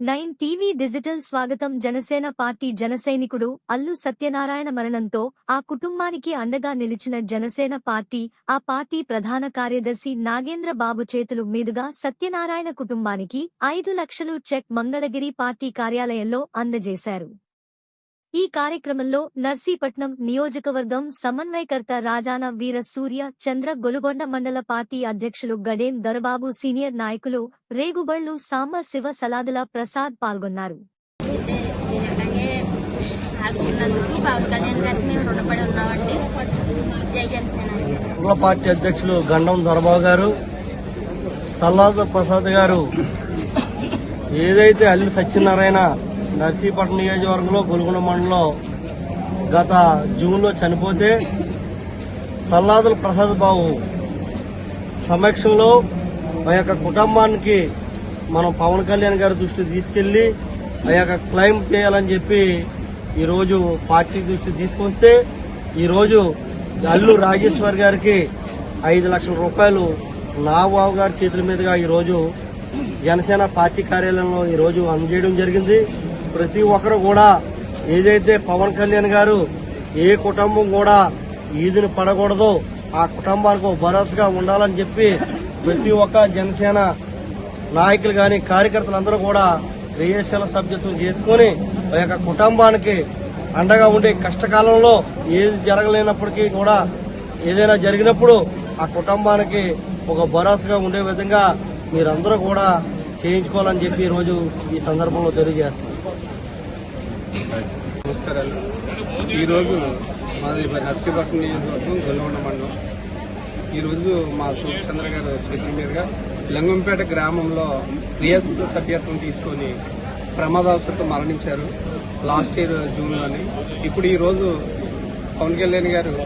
Nine TV digital స్వాగతం Janasena party జనసైనికుడు అల్లు సత్యనారాయణ మరణంతో ఆ కుటుంబానికి అండగా నిలిచిన జనసేన పార్టీ ఆ పార్టీ ప్రధాన కార్యదర్శి నాగేంద్ర బాబు చేతులు మీదుగా సత్యనారాయణ కుటుంబానికి ఐదు లక్షలు చెక్ మంగళగిరి పార్టీ కార్యాలయంలో అందజేశారు. ఈ కార్యక్రమంలో నర్సీపట్నం నియోజకవర్గం సమన్వయకర్త రాజాన వీర సూర్య చంద్ర గొలుగొండ మండల పార్టీ అధ్యక్షులు గడేం దొరబాబు సీనియర్ నాయకులు రేగుబళ్ళు సాంబ శివ సలాదుల ప్రసాద్ పాల్గొన్నారు. పార్టీ అధ్యక్షులు గండం దొరబాబు గారు సల్లాద ప్రసాద్ గారు ఏదైతే అల్లి సత్యనారాయణ నర్సీపట్నం నియోజకవర్గంలో గొలుగుండ మండలం గత జూన్లో చనిపోతే సల్లాదుల ప్రసాద్ బాబు సమక్షంలో ఆ యొక్క కుటుంబానికి మనం పవన్ కళ్యాణ్ గారి దృష్టి తీసుకెళ్ళి ఆ యొక్క క్లెయిమ్ చేయాలని చెప్పి ఈరోజు పార్టీ దృష్టి తీసుకొస్తే ఈరోజు అల్లు రాజేశ్వర్ గారికి ఐదు లక్షల రూపాయలు నాగబాబు గారి చేతుల మీదుగా ఈరోజు జనసేన పార్టీ కార్యాలయంలో ఈరోజు అందజేయడం జరిగింది. ప్రతి ఒక్కరు కూడా ఏదైతే పవన్ కళ్యాణ్ గారు ఏ కుటుంబం కూడా ఈదును పడకూడదో ఆ కుటుంబానికి భరోసగా భరోసాగా ఉండాలని చెప్పి ప్రతి ఒక్క జనసేన నాయకులు కానీ కార్యకర్తలందరూ కూడా క్రియాశీల సభ్యత్వం చేసుకుని ఆ యొక్క కుటుంబానికి అండగా ఉండే కష్టకాలంలో ఏది జరగలేనప్పటికీ కూడా ఏదైనా జరిగినప్పుడు ఆ కుటుంబానికి ఒక భరోసాగా ఉండే విధంగా మీరందరూ కూడా చేయించుకోవాలని చెప్పి ఈరోజు ఈ సందర్భంలో తెలియజేస్తున్నాం నమస్కారాలు. ఈరోజు మాది నర్సీపట్నం నియోజకవర్గం గొల్లగొండ మండలం. ఈరోజు మా సూర్యచంద్ర గారు చేతుల మీదుగా లింగంపేట గ్రామంలో క్రియాశుద్ధ సభ్యత్వం తీసుకొని ప్రమాదవశాత్తు మరణించారు లాస్ట్ ఇయర్ జూన్లోని. ఇప్పుడు ఈరోజు పవన్ కళ్యాణ్ గారు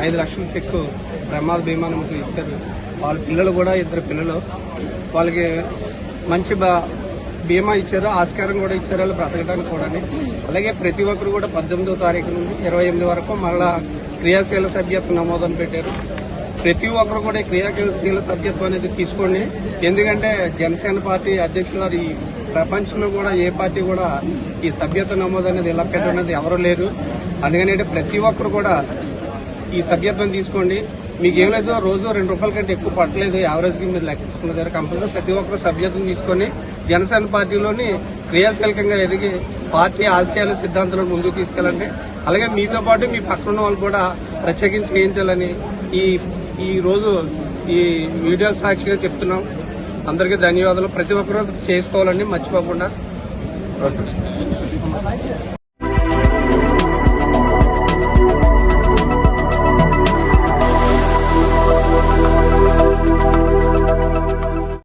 ఐదు లక్షల చెక్కు ప్రమాద బీమానంకు ఇచ్చారు. వాళ్ళ పిల్లలు కూడా ఇద్దరు పిల్లలు. వాళ్ళకి మంచి బా- బీమా ఇచ్చారు ఆస్కారం కూడా ఇచ్చారు వాళ్ళు బ్రతకడానికి కూడా. అలాగే ప్రతి ఒక్కరు కూడా పద్దెనిమిదో తారీఖు నుండి ఇరవై ఎనిమిది వరకు మళ్ళా క్రియాశీల సభ్యత్వం నమోదని పెట్టారు. ప్రతి ఒక్కరు కూడా ఈ క్రియాశీల సభ్యత్వం అనేది తీసుకోండి. ఎందుకంటే జనసేన పార్టీ అధ్యక్షులు ఈ ప్రపంచంలో కూడా ఏ పార్టీ కూడా ఈ సభ్యత్వ నమోదు అనేది ఇలా పెట్టడం ఎవరూ లేరు. అందుకని ప్రతి ఒక్కరు కూడా ఈ సభ్యత్వం తీసుకోండి. మీకు ఏం లేదు రోజు రెండు రూపాయల కంటే ఎక్కువ పట్టలేదు. యావరేజ్కి మీరు లెక్కించుకున్న దగ్గర కంపల్సరీ ప్రతి ఒక్కరు సభ్యత్వం తీసుకొని జనసేన పార్టీలోని క్రియాశీలకంగా ఎదిగి పార్టీ ఆశయాల సిద్ధాంతాలను ముందుకు తీసుకెళ్ళండి. అలాగే మీతో పాటు మీ పక్కన ఉన్న వాళ్ళు కూడా ప్రత్యేకించి చేయించాలని ఈ ఈ రోజు ఈ మీడియా సాక్షిగా చెప్తున్నాం. అందరికీ ధన్యవాదాలు. ప్రతి ఒక్కరూ చేసుకోవాలండి మర్చిపోకుండా.